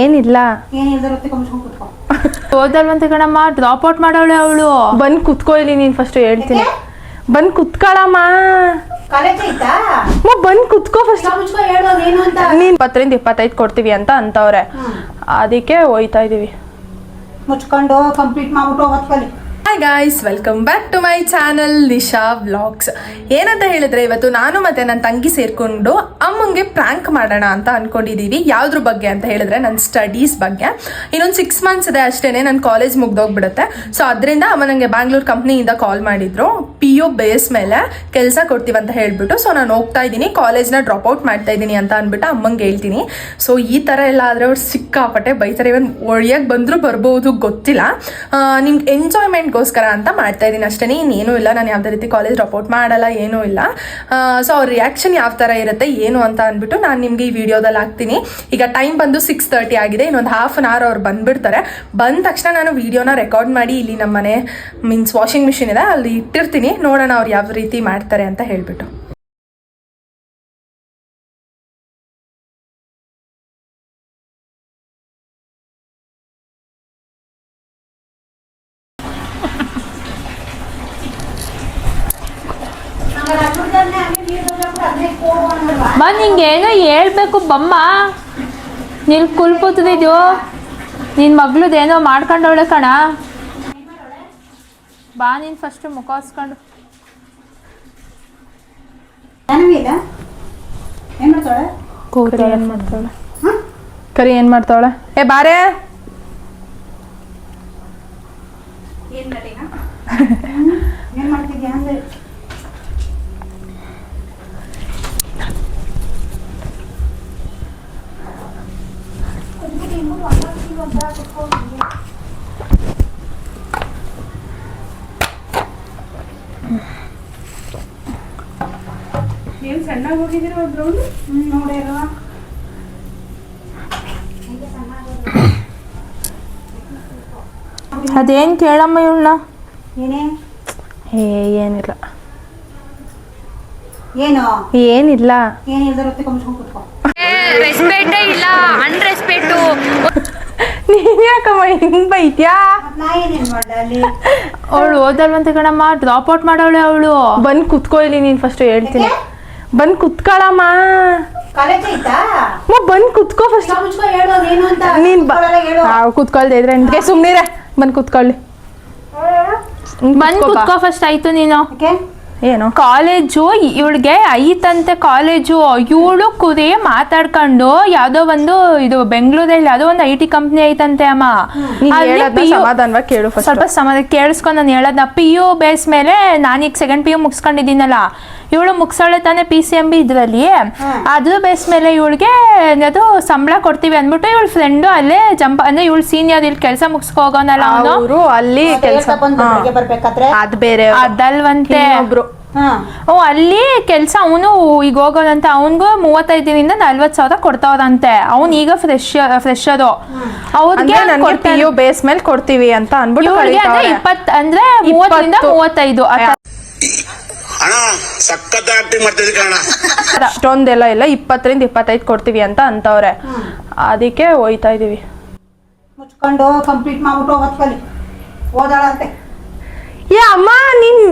ಏನಿಲ್ಲ. ಓದಲ್ವಂತೆ ಕಣಮ್ಮ drop out ಮಾಡವಳೆ ಅವಳು. ಬಂದ್ ಕುತ್ಕೋ ಇಲ್ಲಿ ನೀನ್ ಫಸ್ಟ್ ಹೇಳ್ತೀನಿ? ಬಂದ್ ಕುತ್ಕೊಳಮ್ಮ. ಬಂದ್ ಕುತ್ಕೋ ಫಸ್ಟ್ ನೀನ್ ಇಪ್ಪತ್ತರಿಂದ ಇಪ್ಪತ್ತೈದು ಕೊಡ್ತೀವಿ ಅಂತ ಅಂತವ್ರೆ. ಅದಕ್ಕೆ ಹೋಯ್ತಾ ಇದೀವಿ. ಮುಚ್ಕೊಂಡು ಕಂಪ್ಲೀಟ್ ಮಾಡ್ಬಿಟ್ಟು hi guys welcome back to my channel Nisha vlogs ಏನಂತ ಹೇಳಿದ್ರೆ ಇವತ್ತು ನಾನು ಮತ್ತೆ ನನ್ನ ತಂಗಿ ಸೇರ್ಕೊಂಡು ಅಮ್ಮಂಗೆ ಪ್ರ್ಯಾಂಕ್ ಮಾಡೋಣ ಅಂತ ಅನ್ಕೊಂಡಿದ್ದೀವಿ ಯಾವ್ದ್ರ ಬಗ್ಗೆ ಅಂತ ಹೇಳಿದ್ರೆ ನನ್ನ ಸ್ಟಡೀಸ್ ಬಗ್ಗೆ. ಇನ್ನೊಂದು ಸಿಕ್ಸ್ ಮಂತ್ಸ್ ಇದೆ ಅಷ್ಟೇನೆ ನನ್ನ ಕಾಲೇಜ್ ಮುಗ್ದೋಗ್ಬಿಡುತ್ತೆ. ಸೊ ಅದರಿಂದ ಅಮ್ಮ ನನಗೆ ಬ್ಯಾಂಗ್ಳೂರ್ ಕಂಪ್ನಿಯಿಂದ ಕಾಲ್ ಮಾಡಿದ್ರು. ಪಿ ಯು ಬೇಸ್ ಮೇಲೆ ಕೆಲಸ ಕೊಡ್ತೀವಿ ಅಂತ ಹೇಳ್ಬಿಟ್ಟು. ಸೊ ನಾನು ಹೋಗ್ತಾ ಇದ್ದೀನಿ ಕಾಲೇಜ್ನ ಡ್ರಾಪ್ ಔಟ್ ಮಾಡ್ತಾ ಇದ್ದೀನಿ ಅಂತ ಅಂದ್ಬಿಟ್ಟು ಅಮ್ಮಂಗೆ ಹೇಳ್ತೀನಿ. ಸೊ ಈ ಥರ ಎಲ್ಲ ಆದರೆ ಅವ್ರು ಸಿಕ್ಕಾಪಟ್ಟೆ ಬೈತಾರೆ. ಇವನ್ ಒಳ್ಯಾಗಿ ಬಂದರೂ ಬರ್ಬೋದು, ಗೊತ್ತಿಲ್ಲ. ನಿಮ್ಗೆ ಎಂಜಾಯ್ಮೆಂಟ್ಗೋಸ್ಕರ ಅಂತ ಮಾಡ್ತಾ ಇದ್ದೀನಿ ಅಷ್ಟೇ ಇನ್ನೇನು ಇಲ್ಲ. ನಾನು ಯಾವುದೇ ರೀತಿ ಕಾಲೇಜ್ ಡ್ರಾಪ್ ಔಟ್ ಮಾಡಲ್ಲ, ಏನೂ ಇಲ್ಲ. ಸೊ ಅವ್ರ ರಿಯಾಕ್ಷನ್ ಯಾವ ಥರ ಇರುತ್ತೆ, ಏನು ಅಂತ ಅಂದ್ಬಿಟ್ಟು ನಾನು ನಿಮಗೆ ಈ ವಿಡಿಯೋದಲ್ಲಿ ಹಾಕ್ತೀನಿ. ಈಗ ಟೈಮ್ ಬಂದು ಸಿಕ್ಸ್ ತರ್ಟಿ ಆಗಿದೆ. ಇನ್ನೊಂದು ಹಾಫ್ ಆನ್ ಅವರ್ ಅವ್ರು ಬಂದ್ಬಿಡ್ತಾರೆ. ಬಂದ ತಕ್ಷಣ ನಾನು ವಿಡಿಯೋನ ರೆಕಾರ್ಡ್ ಮಾಡಿ ಇಲ್ಲಿ ನಮ್ಮ ಮನೆ ಮೀನ್ಸ್ ವಾಷಿಂಗ್ ಮಿಷಿನ್ ಇದೆ, ಅಲ್ಲಿ ಇಟ್ಟಿರ್ತೀನಿ. ನೋಡೋಣ ಅವ್ರು ಯಾವ ರೀತಿ ಮಾಡ್ತಾರೆ ಅಂತ ಹೇಳ್ಬಿಟ್ಟು. ಬಾ ನಿಂಗೆ ಏನೋ ಹೇಳ್ಬೇಕು ಬಮ್ಮ. ನಿಲ್ ಕುಲ್ಪುತ್ತಿದ್ದು. ನಿನ್ನ ಮಗ್ಳದೇನೋ ಮಾಡ್ಕೊಂಡವಳೆ ಕಣ. ಬಾ ನೀನ್ ಫಸ್ಟ್ ಮುಖ ಹೊಸ್ಕೊಂಡು ಕರಿ ಏನ್ ಮಾಡ್ತಾಳೆ? ಕರಿ ಏನು ಮಾಡ್ತಾಳೆ? ಕರಿ ಏನು ಮಾಡ್ತಾವಳೆ ಏ ಬಾರೇ. ಏನ್ ಮಾಡ್ತಿದ್ಯಾ? ಅಂದ್ರೆ ಏನು ಹೋಗಿದಿರೋ ಹೋಗಿದ್ದೀರ ಒಂದು ರೌಂಡ್ ಹ್ಮ್ ನೋಡಿರುವ ಅದೇನು ಕೇಳಮ್ಮ ಇವಳನ್ನ ಏನೇ? ಏ ಏನಿಲ್ಲ. ಏನು? ಏನಿಲ್ಲ. ರೆಸ್ಪೆಕ್ಟೇ ಇಲ್ಲ ಅನ್ರೆಸ್ಪೆಕ್ಟು ನೀನ್ ಯಾಕಮ್ಮ ಹಿಂಗ್ ಬೈತ್ಯಾ? ಅವಳು ಓದಲ್ವಂತ ಕಣಮ್ಮ ಡ್ರಾಪ್ ಔಟ್ ಮಾಡವಳೆ ಅವಳು. ಬಂದ್ ಕುತ್ಕೊಳ್ಳಿ ನೀನ್ ಫಸ್ಟ್ ಹೇಳ್ತೀನಿ? ಬಂದ್ ಕುತ್ಕೊಳಮ್ಮ. ಬಂದ್ ಕುತ್ಕೋ ಫಸ್ಟ್ ನೀನ್ ಕುತ್ಕೊಳ್ದೆ ಇದ್ರೆ ನಿನ್ಗೆ ಸುಮ್ನಿರ. ಬಂದ್ ಕುತ್ಕೊಳ್ಳಿ. ಬಂದ್ ಕುತ್ಕೋ ಫಸ್ಟ್ ಆಯ್ತು ನೀನು. ಏನು? ಕಾಲೇಜು ಇವಳಿಗೆ ಐತಂತೆ ಕಾಲೇಜು ಇವಳು ಕುರಿ ಮಾತಾಡ್ಕೊಂಡು ಯಾವ್ದೋ ಒಂದು ಇದು ಬೆಂಗಳೂರಲ್ಲಿ ಯಾವ್ದೋ ಒಂದು ಐ ಟಿ ಕಂಪ್ನಿ ಐತಂತೆ ಅಮ್ಮ. ಸಮಾಧಾನವಾಗಿ ಕೇಳು ಫಸ್ಟ್ ಸ್ವಲ್ಪ ಸಮಾಧಾನ ಕೇಳಿಸ್ಕೊಂಡು ನಾನು ಹೇಳೋದ್ನ. ಪಿ ಯು ಬೇಸ್ ಮೇಲೆ ನಾನೀಗ ಸೆಕೆಂಡ್ ಪಿ ಯು ಮುಗಿಸ್ಕೊಂಡಿದ್ದೀನಲ್ಲ. ಇವಳು ಮುಗಿಸೋಳೆ ತಾನೇ ಪಿ ಸಿ ಎಂ ಬಿ ಇದ್ರಲ್ಲಿ. ಅದ್ರ ಬೇಸ್ ಮೇಲೆ ಇವಳಿಗೆ ಅದು ಸಂಬಳ ಕೊಡ್ತೀವಿ ಅಂದ್ಬಿಟ್ಟು ಇವಳ ಫ್ರೆಂಡು ಅಲ್ಲೇ ಜಂಪ್ ಅಂದ್ರೆ ಇವಳು ಸೀನಿಯರ್ ಇಲ್ಲಿ ಕೆಲಸ ಮುಗಿಸ್ಕೋಗೋನಲ್ಲ ಅವನು. ಅವರು ಅಲ್ಲಿ ಕೆಲಸ ಅದ್ ಬೇರೆ ಅದಲ್ವಂತೆ. ಒಬ್ರು ಓ ಅಲ್ಲಿ ಕೆಲಸ ಅವನು ಈಗ ಹೋಗೋದಂತೆ ಅವನಿಗೂ ಮೂವತ್ತೈದರಿಂದ ನಲ್ವತ್ತು ಸಾವಿರ ಕೊಡ್ತಾವ್ರಂತೆ. ಅವ್ನು ಈಗ ಫ್ರೆಶ್ ಫ್ರೆಶರು ಅವ್ರಿಗೆ ಅಂದ್ರೆ ನನ್ಗೆ ಪಿ ಯು ಬೇಸ್ ಮೇಲೆ ಕೊಡ್ತೀವಿ ಅಂತ ಅನ್ಬಿಟ್ಟು ಇವ್ರಿಗೆ ಅಂದ್ರೆ. ಇಪ್ಪತ್ ಅಂದ್ರೆ ಮೂವತ್ತರಿಂದ. ಮೂವತ್ತೈದು ಆ ತರ. ಅಣ್ಣ ಸಖತ್ ಆಕ್ಟಿಂಗ್ ಮಾಡ್ತಿದ್ದೆ ಕಣ ಅಷ್ಟೊಂದೆಲ್ಲ ಇಲ್ಲ ಇಪ್ಪತ್ತರಿಂದ ಇಪ್ಪತ್ತೈದು ಕೊಡ್ತೀವಿ ಅಂತ ಅಂತವ್ರೆ. ಅದಕ್ಕೆ ಹೋಯ್ತಾ ಇದೀವಿ. ಮುಚ್ಕೊಂಡು ಕಂಪ್ಲೀಟ್ ಮಾಡ್ಬಿಟ್ಟು ಓದ್ಕೊಳ್ಳಿ ಓದಾಳಂತೆ ಏ ಅಮ್ಮ ನೀನ್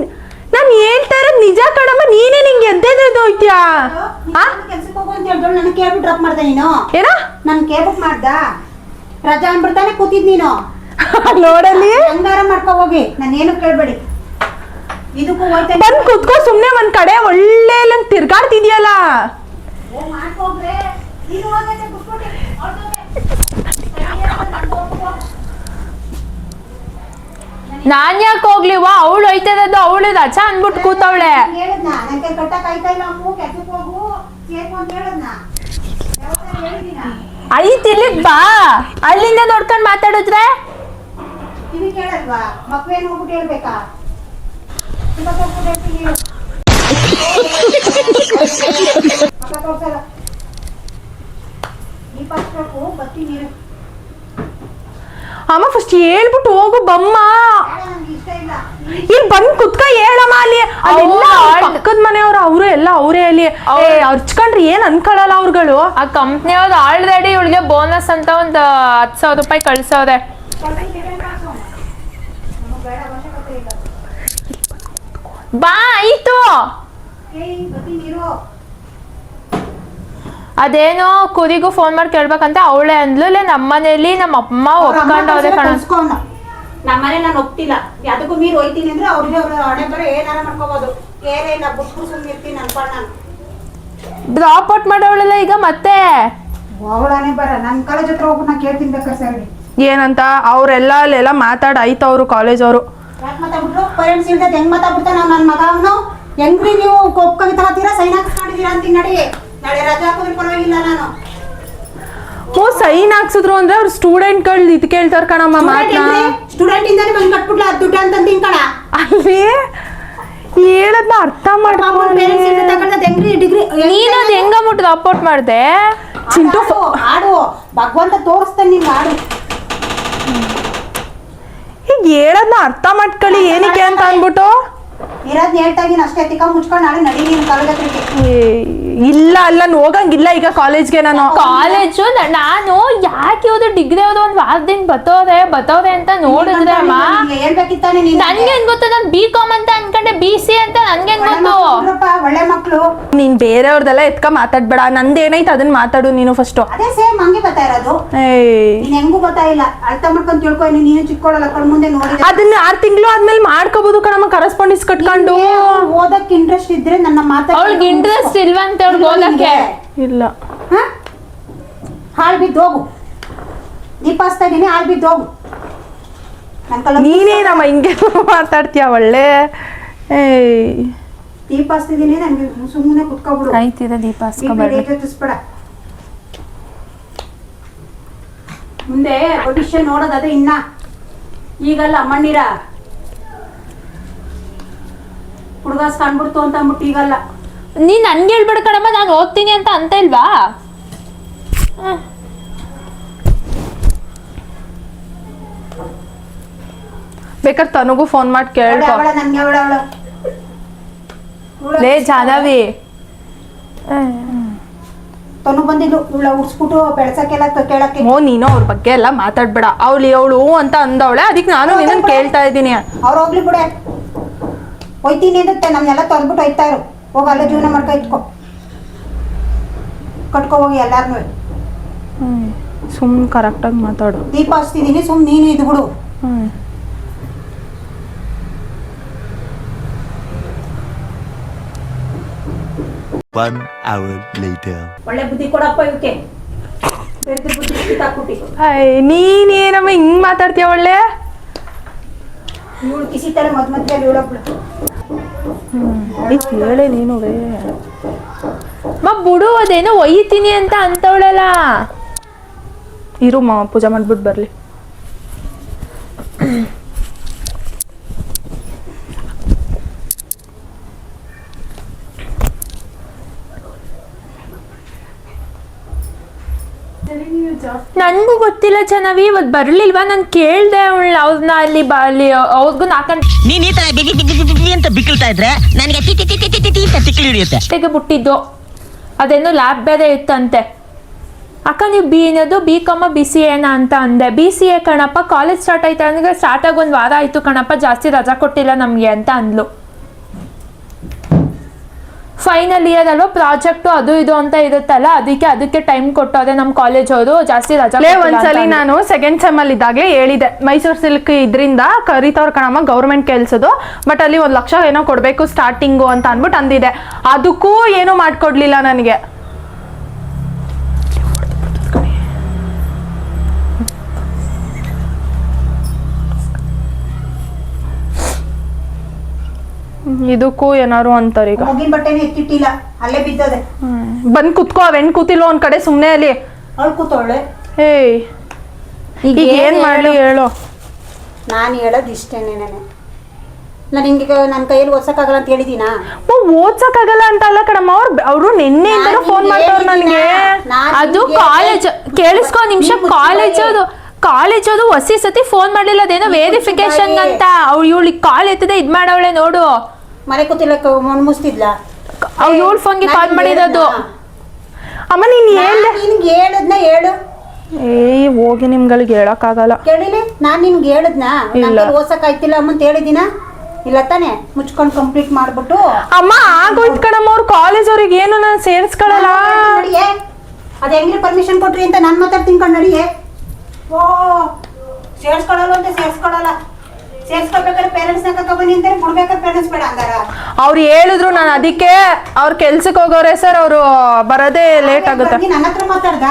ನಾನ್ ಹೇಳ್ತಾ ಇರೋದ್ ನಿಜ ಕಣಮ್ಮ ನೀನೇ ನಿಂಗೆ ಎದ್ದೆದ್ದು ಹೋಯ್ತ್ಯಾ? ಕೆಲ್ಸಕ್ಕೆ ಹೋಗು ಅಂತ ಹೇಳಿದ್ರು ನನಗೆ ಕೇಬ್ ಡ್ರಾಪ್ ಮಾಡ್ದೆ ನೀನು. ಏನ? ನಾನು ಕೇಬ್ ಮಾಡ್ದ? ರಜಾ ಅಂದ್ಬಿಡ್ತಾನೆ ಕೂತಿದ್ ನೀನು. ನೋಡಲ್ಲಿ? ಹಂಗಾರ ಮಾಡ್ಕೊ ಹೋಗಿ. ನಾನು ಏನು ಕೇಳ್ಬೇಡಿ. ಇದಕ್ಕೂ ಹೋಯ್ತಾನೆ. ಬಂದು ಕುತ್ಕೋ ಸುಮ್ಮನೆ ಒಂದ್ ಕಡೆ ಒಳ್ಳೆ ತಿರ್ಗಾಡ್ತಿದ್ಯಲ್ಲ? ಮಾಡ್ಕೋಗ್ರೆ ನೀನು ಹೋಗಕ್ಕೆ ನಾನ್ ಯಾಕೆ ಹೋಗ್ಲಿವ ಅವಳು ಹೋಯ್ತದದು ಅವಳು ಅಚ್ಚ ಅಂದ್ಬಿಟ್ಟು ಕೂತವಳೆ. ಐತ್ ಇಲ್ಲಿಗ್ ಬಾ. ಅಲ್ಲಿಂದ ನೋಡ್ಕೊಂಡ್ ಮಾತಾಡಿದ್ರೆ? ಮಕ್ಳೇನು ಹೋಗ್ಬಿಟ್ಟು ಹೇಳ್ಬೇಕಾ ತುಂಬ ಹೋಗ್ಬಿಟ್ಟು ಹೇಳ್ತೀನಿ ಹೇಳು. ಮಕ್ಕ ತೋರ್ಸಲ್ಲ. ದೀಪ ಹಚ್ಬೇಕು ಬರ್ತೀನಿ ನೀರು ಅಮ್ಮ ಫಸ್ಟ್ ಹೇಳ್ಬಿಟ್ಟು ಹೋಗು ಬಮ್ಮ. ಇಲ್ಲ ಬಂದ್ ಕುತ್ಕ ಹೇಳಮ್ಮ ಅಲ್ಲಿ. ಅಲ್ಲೆಲ್ಲ ಅವ್ರು ಅವ್ರ್ ಪಕ್ಕದ ಮನೆಯವ್ರು ಅವ್ರು ಎಲ್ಲ ಅವರೇ ಅಲ್ಲಿ. ಹರ್ಚ್ಕೊಂಡ್ರಿ ಏನ್ ಅನ್ಕೊಳಲ್ಲ ಅವ್ರುಗಳು? ಆ ಕಂಪ್ನಿಯವ್ರು ಆಲ್ರೆಡಿ ಇವಳಿಗೆ ಬೋನಸ್ ಅಂತ ಒಂದು ಹತ್ತು ಸಾವಿರ ರೂಪಾಯಿ ಕಳ್ಸವ್ರೆ. ಬಾ ಆಯ್ತು. ಅದೇನೋ ಕುರಿಗೂ ಫೋನ್ ಮಾಡಿ ಕೇಳ್ಬೇಕಂತ ಅವಳೆ ಅಂದ್ಲು ಇಲ್ಲ ನಮ್ಮ ಮನೇಲಿ ನಮ್ಮ ಅಮ್ಮ ಒಪ್ಕೊಂಡವ್ರೆ ಕಣ. ನಮ್ಮನೆ ನಾನು ಒಪ್ತಿಲ್ಲ. ಯಾವ್ದಕ್ಕೂ ಮೀರ್ ಹೋಯ್ತೀನಿ ಅಂದ್ರೆ ಅವ್ರಿಗೆ ಅವ್ರ ಹಣೆ ಬರೋ ಏನಾರ ಮಾಡ್ಕೋಬಹುದು ಏನೇ ಇಲ್ಲ ಬಿಟ್ಬಿಟ್ಟು ಸುಮ್ಮನೆ ಇರ್ತೀನಿ ಅನ್ಕೊಂಡು ನಾನು. ಡ್ರಾಪ್ ಔಟ್ ಮಾಡವಳಲ್ಲ ಈಗ ಮತ್ತೆ? ಅವಳಾನೆ ಬರ ನನ್ನ ಕಾಲೇಜ್ ಹತ್ರ ಹೋಗ್ಬಿಟ್ಟು ನಾ ಕೇಳ್ತೀನಿ ಬೇಕಾದ್ರೆ ಸರ್? ಏನಂತ? ಅವರೆಲ್ಲ ಅಲ್ಲೆಲ್ಲ ಮಾತಾಡ ಆಯ್ತು ಅವರು ಕಾಲೇಜ್ ಅವರು. ಯಾಕೆ ಮಾತಾಡ್ಬಿಟ್ರು? ಪೇರೆಂಟ್ಸ್ ಇಲ್ದದ್ ಹೆಂಗ್ ಮಾತಾಡ್ಬಿಡ್ತಾನ ನನ್ನ ಮಗ ಅವನು? ಹೆಂಗ್ರಿ ನೀವು ಒಪ್ಕೊಂಡ್ ತಗೋತೀರಾ ಸೈನ್ ಹಾಕ್ಸ್ಕೊಂಡಿದ್ದೀರಾ ಅಂತೀನಿ ನಡಿ. ನಾನು. ಓ ಸೈನ್ ಹಾಕ್ಸಿದ್ರು ಅಂದ್ರೆ ಅವ್ರ ಸ್ಟೂಡೆಂಟ್ಗಳು ಇದು ಕೇಳ್ತಾರ ಕಣಮ್ಮ ಮಾತ್ನ? ಸ್ಟೂಡೆಂಟ್ ಇಂದಾನೆ ಬಂದ್ ಕಟ್ಬಿಟ್ಲ ದುಡ್ಡು ಅಂತ ತಿಂಕಣ ಅಲ್ಲಿ? ಹೇಳದ್ನ ಅರ್ಥ ಮಾಡ್ಕೊಂಡು ಡಿಗ್ರಿ ನೀನು ಅದು ಹೆಂಗ ಡ್ರಾಪ್ ಔಟ್ ಮಾಡ್ದೆ? ಚಿಂತು ಆಡು, ಭಗವಂತ ತೋರಿಸ್ತಾನೆ ನಿಂಗೆ ಆಡು. ಈಗ ಹೇಳದ್ನ ಅರ್ಥ ಮಾಡ್ಕೊಳ್ಳಿ. ಏನಕ್ಕೆ ಅಂತ ಅನ್ಬಿಟ್ಟು ಅಷ್ಟೇ ತಿಕ್ಕ ಮುಚ್ಕೊಂಡು ನಾಳೆ ನಡಿ ನೀನು ಕಾಲೇಜ್ ಹತ್ರಕ್ಕೆ. ಇಲ್ಲ ಅಲ್ಲ ನಾನ್ ಹೋಗಂಗಿಲ್ಲ ಈಗ ಕಾಲೇಜ್ಗೆ ನಾನು. ಕಾಲೇಜು ನಾನು ಯಾಕೆ ಹೋದ್ರೆ ಡಿಗ್ರಿ ಹೋದ ಒಂದ್ ವಾರದಿಂದ ಬತ್ತೋದೆ ಬತ್ತೋದೆ ಅಂತ ನೋಡಿದ್ರೆ ಅಮ್ಮ? ನಿಂಗೆ ಹೇಳ್ಬೇಕಿತ್ತಾನೆ ನೀನು ನನ್ಗೇನ್ ಗೊತ್ತು? ನಾನು ಬಿ ಕಾಮ್ ಅಂತ ಅನ್ಕೊಂಡೆ ಬಿ ಸಿ ಅಂತ ನನ್ಗೆ ಗೊತ್ತು? ಒಳ್ಳೆ ಮಕ್ಳು. ನೀನ್ ಬೇರೆಯವ್ರದೆಲ್ಲ ಎತ್ಕ ಮಾತಾಡ್ಬೇಡ ನಂದೇನೈತೆ ಅದನ್ನ ಮಾತಾಡು ನೀನು ಫಸ್ಟ್ ಅದೇ ಸೇಮ್ ಹಂಗೆ ಬರ್ತಾ ಇರೋದು. ಏಯ್ ನೀನ್ ಹೆಂಗೂ ಗೊತ್ತಾ ಇಲ್ಲ ಅರ್ಥ ಮಾಡ್ಕೊಂಡ್ ತಿಳ್ಕೊ ನೀನು ಕಣ್ ಮುಂದೆ ನೋಡಿ ಅದನ್ನ ಆರ್ ತಿಂಗಳು ಆದ್ಮೇಲೆ ಮಾಡ್ಕೋಬಹುದು ಕಣಮ್ಮ. ಕರೆಸ್ಪಾಂಡಿಸ್ ಕಟ್ಕೊಂಡು ಓದಕ್ ಇಂಟ್ರೆಸ್ಟ್ ಇದ್ರೆ ನನ್ನ ಮಾತಾ ಅವಳಿಗೆ ಇಂಟ್ರೆಸ್ಟ್ ಇಲ್ವಂತ ಅವ್ಳಿಗೆ ಓದಕ್ಕೆ? ಇಲ್ಲ. ಹಾಳು ಬಿದ್ದು ಹೋಗು. ದೀಪ ಹಚ್ತಾ ಇದೀನಿ ಹಾಳು ಬಿದ್ದು ಹೋಗು. ನೀನೇ ನಮ್ಮ ನೀನೇನಮ್ಮ ಹಿಂಗೆ ಮಾತಾಡ್ತೀಯ ಒಳ್ಳೆ? ಏಯ್. ದೀಪ ಹಚ್ತಿದೀನಿ ನನ್ಗೆ ಸುಮ್ಮನೆ ಕುತ್ಕೊಬಿಡು. ಆಯ್ತಿದೆ ದೀಪ ರೇಟ್ ಮುಂದೆ ಭವಿಷ್ಯ ನೋಡೋದಾದ್ರೆ ಇನ್ನ. ಈಗಲ್ಲ ಮಣ್ಣಿರ. ಹುಡುಗಾಸ್ ಕಾಣ್ಬಿಡ್ತು ಅಂತ ಅಂದ್ಬಿಟ್ಟು ಈಗಲ್ಲ. ನೀನ್ ನನ್ಗೆ ಹೇಳ್ಬೇಡ ಕಣಮ್ಮ ನಾನು ಓದ್ತೀನಿ ಅಂತ ಅಂತ ಇಲ್ವಾ? ಬೇಕಾದ್ರೆ ತನಗೂ ಫೋನ್ ಮಾಡಿ ಕೇಳ್ಕೊ. ಅವಳ ನನ್ಗೆ ಅವಳ ಅವಳ. ಲೇ ಜಾನವಿ ತನು ಬಂದಿದ್ದು ಇವಳ ಉಡ್ಸ್ಬಿಟ್ಟು ಬೆಳ್ಸಕ್ಕೆಲ್ಲ ತ- ಕೇಳಕ್ಕೆ. ಮೋ ನೀನು ಅವ್ರ ಬಗ್ಗೆ ಎಲ್ಲ ಮಾತಾಡ್ಬೇಡ. ಅವಳು ಅವಳು ಅಂತ ಅಂದವಳೆ ಅದಕ್ಕೆ ನಾನು ನಿನ್ನ ಕೇಳ್ತಾ ಇದ್ದೀನಿ. ಅವ್ರು ಹೋಗ್ಲಿ ಬಿಡೆ. ಹೋಯ್ತೀನಿ ಅಂದ್ರೆ ನಮ್ನೆಲ್ಲ ತೊಂದ್ಬಿಟ್ಟು ಹೋಯ್ತಾ ಇರು. ಹೋಗಿ ಅಲ್ಲೇ ಜೀವನ ಮಾಡ್ಕೊ ಇಟ್ಕೊ. ಕಟ್ಕೊ ಹೋಗಿ ಎಲ್ಲಾರ್ನು. ಸುಮ್ ಕರೆಕ್ಟಾಗಿ ಮಾತಾಡು. ದೀಪ ಹಚ್ತಿದ್ದೀನಿ ಸುಮ್ ನೀನು ಇದು ಬಿಡು. ಹ್ಮ್. One hour later. ಒಳ್ಳೆ ಬುದ್ಧಿ ಕೊಡಪ್ಪ ಇವಕ್ಕೆ. ಬೆರ್ದು ಬುದ್ಧಿ ಹೈ ಅಯ್ಯ ನೀನೇನಮ್ಮ ಹಿಂಗ್ ಮಾತಾಡ್ತೀಯ ಒಳ್ಳೆ? ಇವಳು ಕಿಸಿತಾರೆ ಮದ್ ಇವಳೊಬ್ಳು ಈಗ ಹೇಳಿ ನೀನು ಮ ಬಿಡು ಅದೇನೋ ಒಯ್ತೀನಿ ಅಂತ ಅಂತವಳಲ್ಲ. ಇರು ಮಾ ಪೂಜೆ ಮಾಡ್ಬಿಟ್ಟು ಬರ್ಲಿ. ನನ್ಗೂ ಗೊತ್ತಿಲ್ಲ ಚೆನ್ನಾಗಿ ಇವತ್ತು ಬರ್ಲಿಲ್ವಾ? ನಾನು ಕೇಳ್ದೆ ಅವ್ಳು ಅವ್ರನ್ನ ಅಲ್ಲಿ ಬಾಲಿ ಅಲ್ಲಿ ಅವ್ರಿಗೂ ನಾಲ್ಕು ನೀನ್ ಈ ತರ ಬಿಗಿ ಬಿಗಿ ಬಿಗಿ ಬಿಗಿ ಅಂತ ಬಿಕ್ಕಳ್ತಾ ಇದ್ರೆ ನನಗೆ T T T T T T ಅಂತ ತಿಕ್ಲಿ ಹಿಡಿಯುತ್ತೆ. ಬಿಟ್ಟಿದ್ದು. ಅದೇನೋ ಲ್ಯಾಬ್ ಬೇರೆ ಇತ್ತಂತೆ. ಅಕ್ಕ ನೀವು ಬಿ ಏನದು ಬಿ ಕಮ್ಮ ಬಿ ಸಿ ಏನ ಅಂತ ಅಂದೆ. ಬಿ ಸಿ ಎ ಕಣಪ್ಪ ಕಾಲೇಜ್ ಸ್ಟಾರ್ಟ್ ಆಯ್ತಾ ಅಂದ್ರೆ ಸ್ಟಾರ್ಟ್ ಆಗಿ ಒಂದು ವಾರ ಆಯಿತು ಕಣಪ್ಪ ಜಾಸ್ತಿ ರಜಾ ಕೊಟ್ಟಿಲ್ಲ ನಮಗೆ ಅಂತ ಅಂದ್ಲು. ಫೈನಲ್ ಇಯರ್ ಅಲ್ವಾ ಪ್ರಾಜೆಕ್ಟ್ ಅದು ಇದು ಅಂತ ಇರುತ್ತಲ್ಲ ಅದಕ್ಕೆ ಅದಕ್ಕೆ ಟೈಮ್ ಕೊಟ್ಟವ್ರೆ ನಮ್ಮ ಕಾಲೇಜ್ ಅವರು ಜಾಸ್ತಿ ರಜಾ ಒಂದ್ಸಲಿ ನಾನು ಸೆಕೆಂಡ್ ಸೆಮ್ ಅಲ್ಲಿ ಇದ್ದಾಗಲೇ ಹೇಳಿದೆ. ಮೈಸೂರು ಸಿಲ್ಕ್ ಇದ್ರಿಂದ ಕರಿತವ್ರ ಕಣಮ್ಮ ಗೌರ್ಮೆಂಟ್ ಕೆಲ್ಸದು ಬಟ್ ಅಲ್ಲಿ ಒಂದ್ ಲಕ್ಷ ಏನೋ ಕೊಡ್ಬೇಕು ಸ್ಟಾರ್ಟಿಂಗು ಅಂತ ಅಂದ್ಬಿಟ್ಟು ಅಂದಿದೆ. ಅದಕ್ಕೂ ಏನು ಮಾಡ್ಕೊಡ್ಲಿಲ್ಲ ನನಗೆ. ಇದಕ್ಕೂ ಏನಾರು ಅಂತಾರೆ ಈಗ. ಹೋಗಿನ ಬಟ್ಟೆನೇ ಎತ್ತಿಟ್ಟಿಲ್ಲ ಅಲ್ಲೇ ಬಿದ್ದದೆ. ಬಂದ್ ಕುತ್ಕೋ ಅವ್ ಹೆಣ್ ಕೂತಿಲ್ವ ಒಂದ್ ಕಡೆ ಸುಮ್ನೆ ಅಲ್ಲಿ. ಅವಳು ಕೂತವಳೆ. ಏಯ್ ಈಗ ಈಗ ಏನ್ ಏನ್ ಮಾಡ್ಲಿ ಹೇಳು? ನಾನು ಹೇಳೋದು ಇಷ್ಟೇನೆ ನಾನು ನಾನು ಹಿಂಗೆ ನನ್ನ ಕೈಯಲ್ಲಿ ಓದ್ಸೋಕ್ಕಾಗಲ್ಲ ಅಂತ ಹೇಳಿದ್ದೀನಾ ಓದ್ಸಕ್ ಆಗಲ್ಲ ಅಂತ ಅಲ್ಲ ಕಣಮ್ಮ. ಅವ್ರು ಅವರು ನಿನ್ನೆಯಿಂದನೂ ನಾನ್ ಫೋನ್ ಮಾಡ್ತವ್ರು ನನಗೆ ಹೇಳಿದ್ದೀನಾ? ನಾನ್ ಅದು ಕಾಲೇಜ್ ಕೇಳಿಸ್ಕೊ ನಿಮಿಷ. ಮುಚ್ಚಿಕೊಳ್ಳಿ. ಕಾಲೇಜ್ ಅದು ಕಾಲೇಜ್ ಅದು ಹೊಸಿ ಸತಿ ಫೋನ್ ಮಾಡಿಲ್ಲ ಅದೇನೋ ವೇರಿಫಿಕೇಶನ್ ಅಂತ. ಅವ್ಳು ಇವಳಿಗೆ ಕಾಲ್ ಎತ್ತದೆ ಇದ್ ಮಾಡವಳೆ ನೋಡು. ಮನೆ ಕೂತಿಲ್ಲಕ್ಕೆ ಮುಸ್ತಿದ್ಲ ಅವ್ಳು ಫೋನ್ ಫೋನ್ಗೆ ಕಾಲ್ ಮಾಡಿರೋದು ಅಮ್ಮ ನೀನ್ ಹೇಳ್ದೆ ನಿನ್ಗೆ ಹೇಳದ್ನ ಹೇಳು. ಏ ಹೋಗಿ ನಿಮ್ಗಳಿಗೆ ಹೇಳಕ್ಕಾಗಲ್ಲ. ಕೇಳಿಲಿ? ನಾನ್ ನಿನ್ಗೆ ಹೇಳದ್ನ? ಇಲ್ಲ. ಓಸಕ್ ಆಯ್ತಿಲ್ಲ ಅಮ್ಮ ಅಂತ ಹೇಳಿದಿನ ಇಲ್ಲ ತಾನೆ? ಮುಚ್ಕೊಂಡು ಕಂಪ್ಲೀಟ್ ಮಾಡ್ಬಿಟ್ಟು. ಅಮ್ಮ ಆಗೋಯ್ತು ಕಣಮ್ಮ ಅವ್ರ ಕಾಲೇಜ್ ಅವ್ರಿಗೆ ಏನು ನಾನು ಸೇರಿಸ್ಕೊಳಲ್ಲ. ನಡಿಯೇ? ಅದ್ ಹೆಂಗ್ರಿ ಪರ್ಮಿಷನ್ ಕೊಟ್ರಿ ಅಂತ ನಾನು ಮಾತಾಡ್ತೀನಿ ಕಣ್ ನಡಿಯೇ? ಓ ಸೇರ್ಸ್ಕೊಳಲ್ಲ ಅಂತ ಸೇರ್ಸ್ಕೊಳಲ್ಲ. ಸೇರ್ಸ್ಕೊಳ್ಬೇಕಾದ್ರೆ ಪೇರೆಂಟ್ಸ್ನ ಕರ್ಕೊಂಡ್ ಅಂತಾರೆ ಕೊಡ್ಬೇಕಾದ್ರೆ ಪೇರೆಂಟ್ಸ್ ಬೇಡ ಅಂದಾರ ಅವ್ರು ಹೇಳಿದ್ರು ನಾನು ಅದಕ್ಕೆ ಅವ್ರ ಕೆಲ್ಸಕ್ಕೆ ಹೋಗೋರೆ ಸರ್ ಅವರು ಬರೋದೇ ಲೇಟ್ ಆಗುತ್ತೆ. ನೀನ್ ನನ್ನ ಹತ್ರ ಮಾತಾಡ್ದ?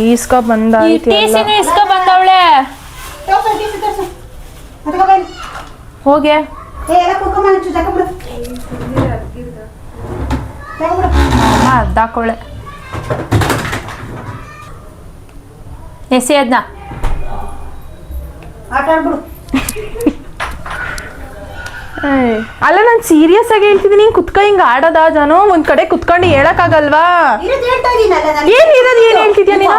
ಈಸ್ಕೊ ಬಂದ ಇಸ್ಕೊ ಬಂದವಳೆ. ಹೋಗೆ. ಎಸಿ ಅದನ್ನ ಅಲ್ಲ ನಾನು ಸೀರಿಯಸ್ ಆಗಿ ಹೇಳ್ತಿದ್ದೀನಿ ಕುತ್ಕ ಹಿಂಗೆ ಆಡದ ಜಾನು ಒಂದ್ ಕಡೆ ಕುತ್ಕೊಂಡು ಹೇಳಕ್ಕಾಗಲ್ವಾ ಏನ್ ಇರೋದು ಏನ್ ಹೇಳ್ತಿದ್ಯಾ ನೀನು